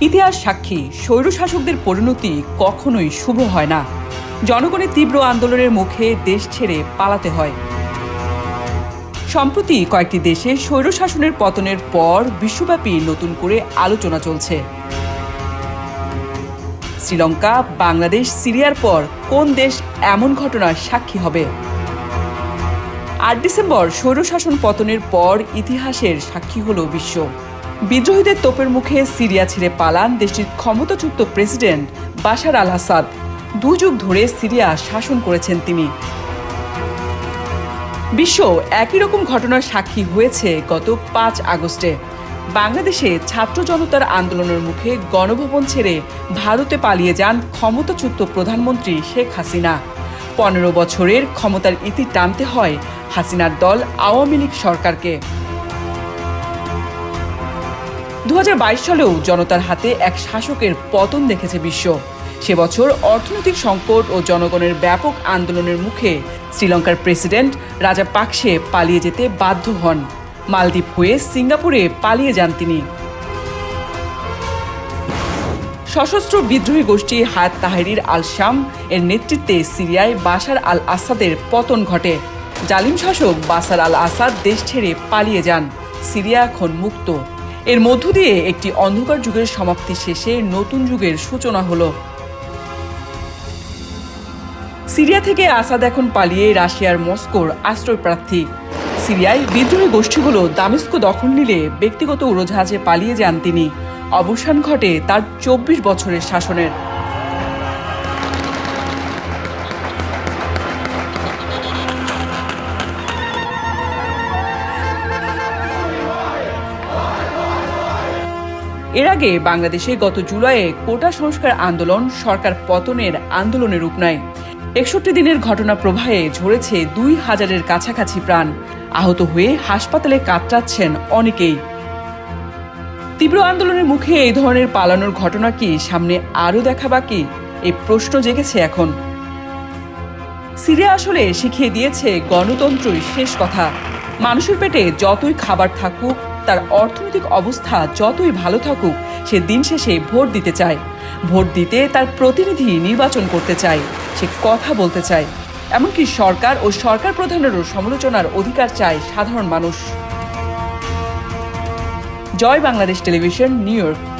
ইতিহাস সাক্ষী, স্বৈরশাসকদের পরিণতি কখনোই শুভ হয় না। জনগণের তীব্র আন্দোলনের মুখে দেশ ছেড়ে পালাতে হয়। সম্প্রতি কয়েকটি দেশে স্বৈরশাসনের পতনের পর বিশ্বব্যাপী নতুন করে আলোচনা চলছে। শ্রীলঙ্কা, বাংলাদেশ, সিরিয়ার পর কোন দেশ এমন ঘটনার সাক্ষী হবে? আট ডিসেম্বর স্বৈরশাসন পতনের পর ইতিহাসের সাক্ষী হল বিশ্ব। বিদ্রোহীদের তোপের মুখে সিরিয়া ছেড়ে পালান দেশটির ক্ষমতাচ্যুত প্রেসিডেন্ট বাশার আল আসাদ। দু যুগ ধরে সিরিয়া শাসন করেছেন তিনি। বিশ্ব একই রকম ঘটনার সাক্ষী হয়েছে গত পাঁচ আগস্টে। বাংলাদেশে ছাত্র জনতার আন্দোলনের মুখে গণভবন ছেড়ে ভারতে পালিয়ে যান ক্ষমতাচ্যুত প্রধানমন্ত্রী শেখ হাসিনা। পনেরো বছরের ক্ষমতার ইতি টানতে হয় হাসিনার দল আওয়ামী লীগ সরকারকে। দু হাজার বাইশ সালেও জনতার হাতে এক শাসকের পতন দেখেছে বিশ্ব। সে বছর অর্থনৈতিক সংকট ও জনগণের ব্যাপক আন্দোলনের মুখে শ্রীলঙ্কার প্রেসিডেন্ট রাজা পাকসে পালিয়ে যেতে বাধ্য হন। মালদ্বীপ হয়ে সিঙ্গাপুরে পালিয়ে যান তিনি। সশস্ত্র বিদ্রোহী গোষ্ঠী হায়াত তাহারির আল শাম এর নেতৃত্বে সিরিয়ায় বাশার আল আসাদের পতন ঘটে। জালিম শাসক বাসার আল আসাদ দেশ ছেড়ে পালিয়ে যান। সিরিয়া এখন মুক্ত। এর মধ্য দিয়ে একটি অন্ধকার যুগের সমাপ্তি শেষে নতুন যুগের সূচনা হলো। সিরিয়া থেকে আসাদ এখন পালিয়ে রাশিয়ার মস্কোর আশ্রয় প্রার্থী সিরিয়ায় বিদ্রোহী গোষ্ঠীগুলো দামেস্কো দখল নিলে ব্যক্তিগত উড়োজাহাজে পালিয়ে যান তিনি। অবসান ঘটে তার চব্বিশ বছরের শাসনের। এর আগে বাংলাদেশে গত জুলাইয়ে কোটা সংস্কার আন্দোলন সরকার পতনের আন্দোলনের রূপ নেয়। একষট্টি দিনের ঘটনা প্রবাহে ঝরেছে দুই হাজারের কাছাকাছি প্রাণ। আহত হয়ে হাসপাতালে কাতরাচ্ছেন অনেকেই। তীব্র আন্দোলনের মুখে এই ধরনের পালানোর ঘটনা কি সামনে আরও দেখা বাকি? এই প্রশ্ন জেগেছে এখন। সিরিয়া আসলে শিখিয়ে দিয়েছে গণতন্ত্রই শেষ কথা। মানুষের পেটে যতই খাবার থাকুক, তার অর্থনৈতিক অবস্থা যতই ভালো থাকুক, সে দিন শেষে ভোট দিতে চায়। ভোট দিতে তার প্রতিনিধি নির্বাচন করতে চায়। সে কথা বলতে চায়। এমনকি সরকার ও সরকার প্রধানেরও সমালোচনার অধিকার চায় সাধারণ মানুষ। Joy Bangladesh television, New York.